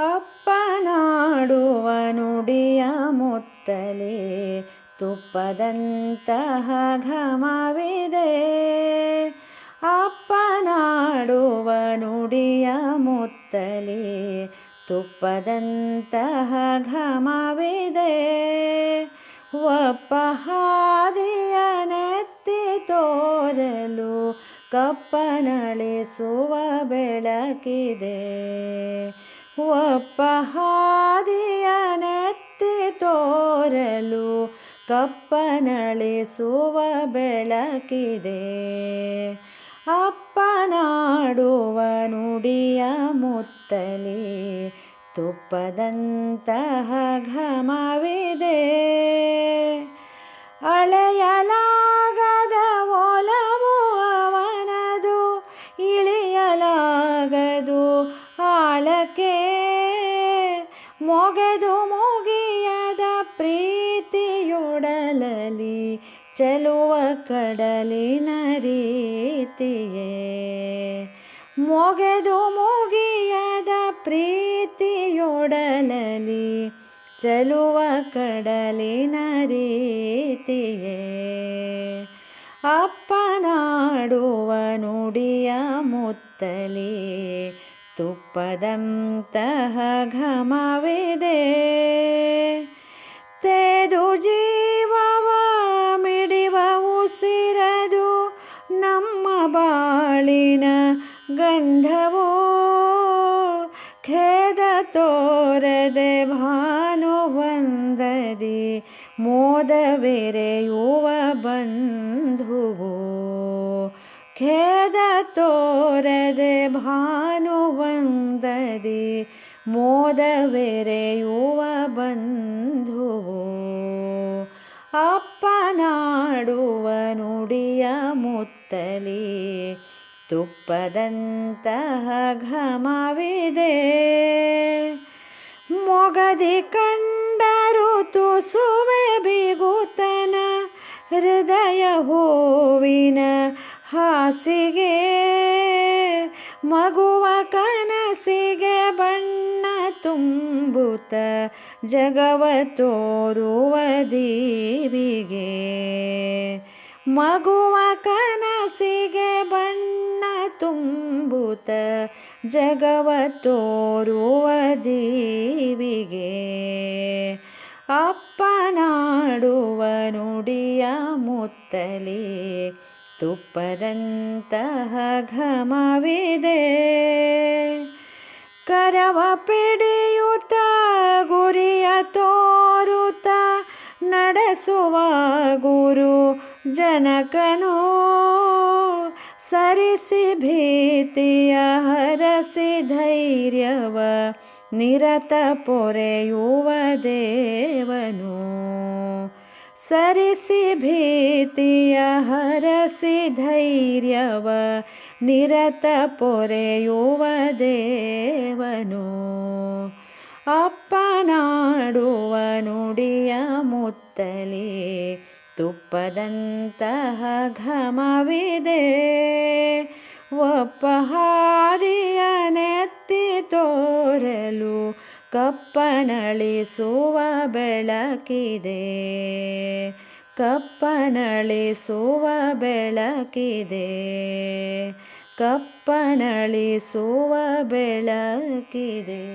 ಅಪ್ಪನಾಡುವ ನುಡಿಯ ಮುತ್ತಲೆ, ತುಪ್ಪದಂತಹ ಘಮವಿದೆ. ಅಪ್ಪನಾಡುವ ನುಡಿಯ ಮುತ್ತಲೆ, ತುಪ್ಪದಂತಹ ಘಮವಿದೆ. ಒಪ್ಪ ನೆತ್ತಿ ತೋರಲು ಕಪ್ಪನಳಿಸುವ ಬೆಳಕಿದೆ. ಒಪ್ಪ ಹಾದಿಯ ತೋರಲು ಕಪ್ಪನಳಿಸುವ ಬೆಳಕಿದೆ. ಅಪ್ಪನಾಡುವ ನುಡಿಯ ಮುತ್ತಲಿ ತುಪ್ಪದಂತಹ ಘಮವಿದೆ. ಅಳೆಯಲಾಗದ ಒಲವು ಅವನದು, ಇಳಿಯಲಾಗದು ಆಳಕ್ಕೆ ಚೆಲುವ ಕಡಲಿನ ರೀತಿಯೇ. ಮೊಗೆದು ಮುಗಿಯದ ಪ್ರೀತಿಯೊಡಲಲಿ ಚೆಲುವ ಕಡಲಿನ ರೀತಿಯೇ. ಅಪ್ಪನಾಡುವ ನುಡಿಯ ಮುತ್ತಲಿ ತುಪ್ಪದಂತಹ ಘಮವಿದೆ. ತೆದು ಜೀವವ ಖೇದ ತೋರದೆ ಭಾನು ಬಂದದಿ ಮೋದವೆರೆಯುವ ಬಂಧುವು. ಖೇದ ತೋರದೆ ಭಾನು ಬಂದದಿ ಮೋದವೆರೆಯುವ ಬಂಧುವು. ಅಪ್ಪನಾಡುವ ನುಡಿಯ ಮುತ್ತಲಿ ತುಪ್ಪದಂತಹ ಘಮವಿದೆ. ಮೊಗದಿ ಕಂಡರು ತುಸುವೆ ಬಿಗುತನ, ಹೃದಯ ಹೂವಿನ ಹಾಸಿಗೆ. ಮಗುವ ಕನಸಿಗೆ ಬಣ್ಣ ತುಂಬುತ ಜಗವ ತೋರುವ ದೀವಿಗೆ. ಮಗುವ ಕನಸಿಗೆ ಬಣ್ಣ ತುಂಬುತ್ತ ಜಗವ ತೋರುವ ದೀವಿಗೆ ಅಪ್ಪನಾಡುವ ನುಡಿಯ ಮುತ್ತಲಿ ತುಪ್ಪದಂತಹ ಘಮವಿದೆ. ಕರವ ಪಿಡಿಯುತ ಗುರಿಯ ತೋರುತ ನಡೆಸುವ ಗುರು ಜನಕನು ಸರಿಸಿ ಭೀತಿಯ ಹರಸಿ ಧೈರ್ಯವ ನಿರತ ಪೊರೆಯುವ ದೇವನು. ಸರಿಸಿ ಭೀತಿಯ ಹರಸಿ ಧೈರ್ಯವ ನಿರತ ಪೊರೆಯುವ ದೇವನು. ಅಪ್ಪನಾಡುವ ನುಡಿಯ ಮುತ್ತಲಿ ತುಪ್ಪದಂತಹ ಘಮವಿದೆ. ಒಪ್ಪ ಹಾದಿಯ ನೆತ್ತಿ ತೋರಲು ಕಪ್ಪನಳಿಸುವ ಬೆಳಕಿದೆ. ಕಪ್ಪನಳಿಸುವ ಬೆಳಕಿದೆ. ಕಪ್ಪನಳಿಸುವ ಬೆಳಕಿದೆ.